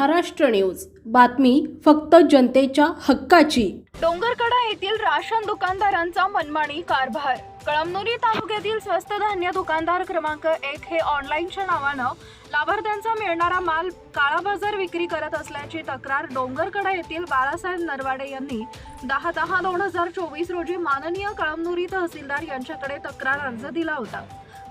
Maharashtra news. बातमी फक्त जनतेच्या हक्काची. डोंगरकडा येथील राशन दुकानदारांचा मनमानी कारभार. कळमनुरी तालुक्यातील स्वस्त धान्य दुकानदार क्रमांक एक हे ऑनलाईनच्या नावानं लाभार्थ्यांचा मिळणारा माल काळा बाजार विक्री करत असल्याची तक्रार डोंगरकडा येथील बाळासाहेब नरवाडे यांनी दहा दहा दोन हजार चोवीस रोजी माननीय कळमनुरी तहसीलदार यांच्याकडे तक्रार अर्ज दिला होता.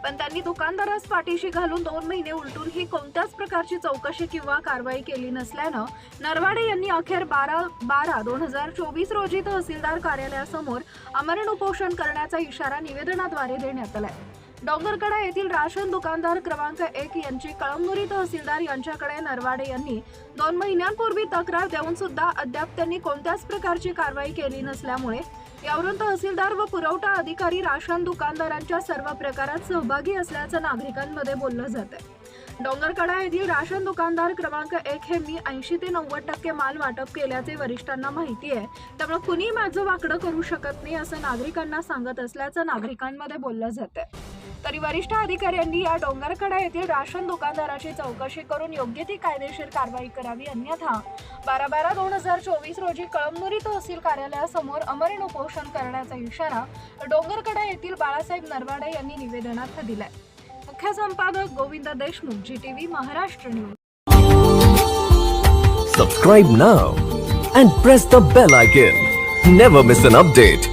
पण त्यांनी दुकानदारास पाठीशी घालून दोन महिने उलटून ही कोणत्याच प्रकारची चौकशी किंवा कारवाई केली नसल्यानं नरवाडे यांनी अखेर बारा बारा दोन हजार चोवीस रोजी तहसीलदार कार्यालयासमोर आमरण उपोषण करण्याचा इशारा निवेदनाद्वारे देण्यात आलाय. डोंगरकडा येथील राशन दुकानदार क्रमांक एक यांची कळमनुरी तहसीलदार यांच्याकडे नरवाडे यांनी दोन महिन्यांपूर्वी तक्रार देऊन सुद्धा अद्याप त्यांनी कोणत्याच प्रकारची कारवाई केली नसल्यामुळे यावरून तहसीलदार व पुरवठा अधिकारी राशन दुकानदारांच्या सर्व प्रकारात सहभागी असल्याचं नागरिकांमध्ये बोललं जात आहे. डोंगरकडा येथील राशन दुकानदार क्रमांक एक हे मी ऐंशी ते नव्वद टक्के माल वाटप केल्याचे वरिष्ठांना माहिती आहे. त्यामुळे कुणी माझं वाकडं करू शकत नाही असं नागरिकांना सांगत असल्याचं नागरिकांमध्ये बोललं जात आहे. तरी वरिष्ठ अधिकाऱ्यांनी या डोंगरकडा येथील राशन दुकानदाराची चौकशी करून योग्य ती कायदेशीर कारवाई करावी अन्यथा बारा बारा दोन हजार चोवीस रोजी कळमनुरी तहसील कार्यालयासमोर अमरण उपोषण करण्याचा इशारा डोंगरकडा येथील बाळासाहेब नरवाडे यांनी निवेदनात दिलाय मुख्य संपादक Govind Deshmukh ji TV Maharashtra news Subscribe now and press the bell icon. Never miss an update.